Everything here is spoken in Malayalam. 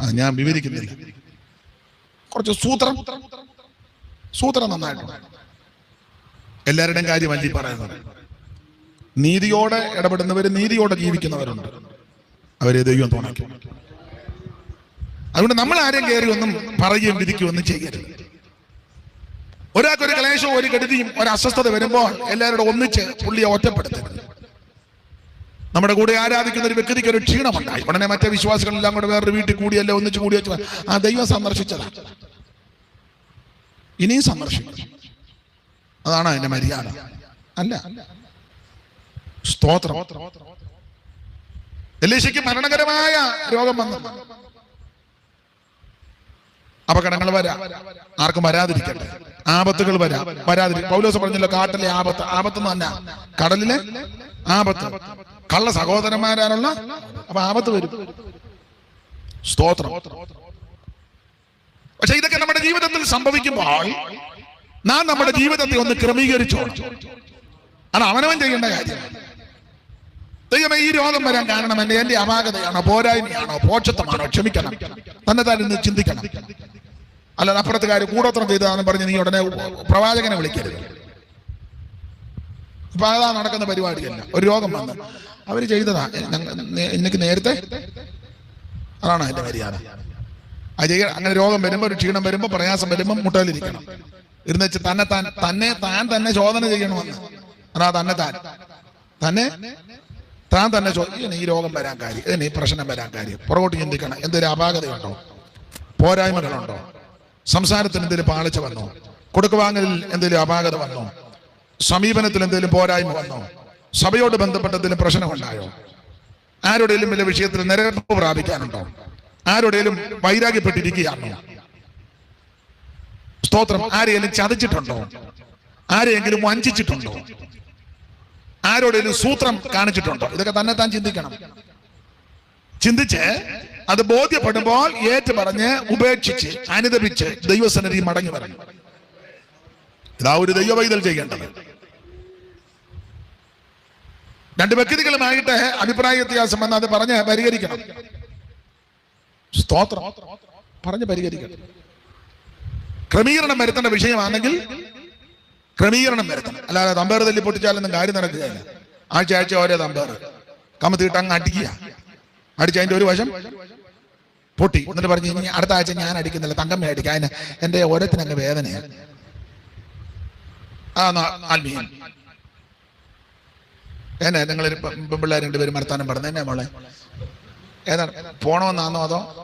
ഞാൻ വിവരിക്കുന്നില്ല. കുറച്ച് സൂത്രം. സൂത്രം നന്നായിട്ടുണ്ട് എല്ലാവരുടെയും കാര്യം അല്ലി പറയുന്നത്. നീതിയോടെ ഇടപെടുന്നവർ നീതിയോടെ ജീവിക്കുന്നവരുണ്ട്. അവരെ ദൈവം തുണയ്ക്കും അതുകൊണ്ട് നമ്മൾ ആരെയും കയറി ഒന്നും പറയുകയും വിധിക്കുകയും ഒന്നും ചെയ്യരുത്. ഒരാൾക്കൊരു ക്ലേശവും ഒരു കെടുതിയും ഒരു അസ്വസ്ഥത വരുമ്പോൾ എല്ലാവരോടും ഒന്നിച്ച് പുള്ളിയെ ഒറ്റപ്പെടുത്തരുത്. നമ്മുടെ കൂടെ ആരാധിക്കുന്ന ഒരു വ്യക്തിക്ക് ഒരു ക്ഷീണമുണ്ടായി. ഉടനെ മറ്റേ വിശ്വാസികളെല്ലാം കൂടെ വേറൊരു വീട്ടിൽ കൂടിയല്ലേ ഒന്നിച്ച് കൂടി വെച്ച് ആ ദൈവം സന്ദർശിച്ചതാ. ഇനിയും സന്ദർശിക്കും. അതാണ് അതിന്റെ മര്യാദ. അല്ല. സ്തോത്രം. എലീശയ്ക്ക് മരണകരമായ രോഗം വന്നു. അപകടങ്ങൾ വരാം. ആർക്കും വരാതിരിക്കട്ടെ. ആപത്തുകൾ വരാം. വരാതിരിക്കും പൗലോസ് പറഞ്ഞല്ലോ കാട്ടിലെ ആപത്ത്. ആപത്ത് എന്ന് തന്നെ കടലിലെ ആപത്ത്. കള്ള സഹോദരന്മാരാനുള്ള അപ്പൊ ആപത്ത് വരും. സ്തോത്രം. പക്ഷെ ഇതൊക്കെ നമ്മുടെ ജീവിതത്തിൽ സംഭവിക്കുമ്പോൾ നാം നമ്മുടെ ജീവിതത്തെ ഒന്ന് ക്രമീകരിച്ചോ? അത് അവനവൻ ചെയ്യേണ്ട കാര്യം. ദൈവമേ ഈ രോഗം വരാൻ കാരണം എന്റെ എന്റെ അപാകതയാണോ പോരായ്മയാണോ പോഷത്വമാണോ? ക്ഷമിക്കണം. തന്നെ തന്നെ ചിന്തിക്കണം. അല്ലാതെ അപ്പുറത്തുകാർ കൂടോത്രം ചെയ്തതാണെന്ന് പറഞ്ഞ് നീ ഉടനെ പ്രവാചകനെ വിളിക്കരുത്. അപ്പൊ അതാ നടക്കുന്ന പരിപാടിയല്ല. ഒരു രോഗം വന്ന്. അവർ ചെയ്തതാ. എനിക്ക് നേരത്തെ അതാണ് അതിന്റെ മര്യാദ. അജയ അങ്ങനെ രോഗം വരുമ്പോ ഒരു ക്ഷീണം വരുമ്പോ പ്രയാസം വരുമ്പോ മുട്ടയിലിരിക്കണം. ഇരുന്ന് വെച്ച് തന്നെ താൻ തന്നെ താൻ തന്നെ ചോദന ചെയ്യണമെന്ന്. അതാ തന്നെ താൻ. തന്നെ താൻ തന്നെ ചോദിക്കണം ഈ രോഗം വരാൻ കാര്യം ഇതിന് ഈ പ്രശ്നം വരാൻ കാര്യം. പുറകോട്ട് ചിന്തിക്കണം. എന്തൊരു അപാകതയുണ്ടോ? പോരായ്മകളുണ്ടോ? സംസാരത്തിന് എന്തെങ്കിലും പാളിച്ച വന്നോ? കൊടുക്കുവാങ്ങലിൽ എന്തെങ്കിലും അപാകത വന്നോ? സമീപനത്തിൽ എന്തെങ്കിലും പോരായ്മ വന്നോ? സഭയോട് ബന്ധപ്പെട്ട എന്തെങ്കിലും പ്രശ്നമുണ്ടായോ ആരുടെയും വലിയ വിഷയത്തിൽ നിരപ്പ് പ്രാപിക്കാനുണ്ടോ? ആരുടെയും വൈരാഗ്യപ്പെട്ടിരിക്കുകയാണോ? സ്തോത്രം ആരെയെങ്കിലും ചതിച്ചിട്ടുണ്ടോ? ആരെയെങ്കിലും വഞ്ചിച്ചിട്ടുണ്ടോ? ആരോടെങ്കിലും സൂത്രം കാണിച്ചിട്ടുണ്ടോ? ഇതൊക്കെ തന്നെ താൻ ചിന്തിക്കണം. ചിന്തിച്ച് അത് ബോധ്യപ്പെടുമ്പോൾ ഏറ്റു പറഞ്ഞ് ഉപേക്ഷിച്ച് അനുദപിച്ച് ദൈവസന്നിധി മടങ്ങി വരണം. ഇതാ ഒരു ദൈവവൈതൽ ചെയ്യേണ്ടത്. രണ്ട് വ്യക്തികളുമായിട്ട് അഭിപ്രായ വ്യത്യാസം വന്ന് അത് പറഞ്ഞ് പരിഹരിക്കണം. സ്തോത്രം. പറഞ്ഞ് പരിഹരിക്കണം. ക്രമീകരണം വരുത്തേണ്ട വിഷയമാണെങ്കിൽ ക്രമീകരണം വരുത്തണം. അല്ലാതെ തമ്പേർ തല്ലി പൊട്ടിച്ചാലൊന്നും കാര്യം നടക്കുകയില്ല. ആഴ്ച ആഴ്ച ഓരോ തമ്പേർ. കമത്തിയിട്ട് അങ്ങ് അടിക്കുക. അടിച്ച അതിന്റെ ഒരു വശം പൊട്ടി. എന്നിട്ട് പറഞ്ഞു ഇനി അടുത്ത ആഴ്ച ഞാൻ അടിക്കുന്നില്ല. തങ്കമ്മ അടിക്കുക അതിന് എന്റെ ഓരോത്തിനങ്ങ് വേദനയാണ്. ന- ആത്മീയം. എന്നെ നിങ്ങൾ പെൺപിള്ളേർ രണ്ടുപേരും വർത്താനം പറഞ്ഞു. എന്നെ മോളെ? ഏതാണ്? പോണമെന്നാണോ അതോ?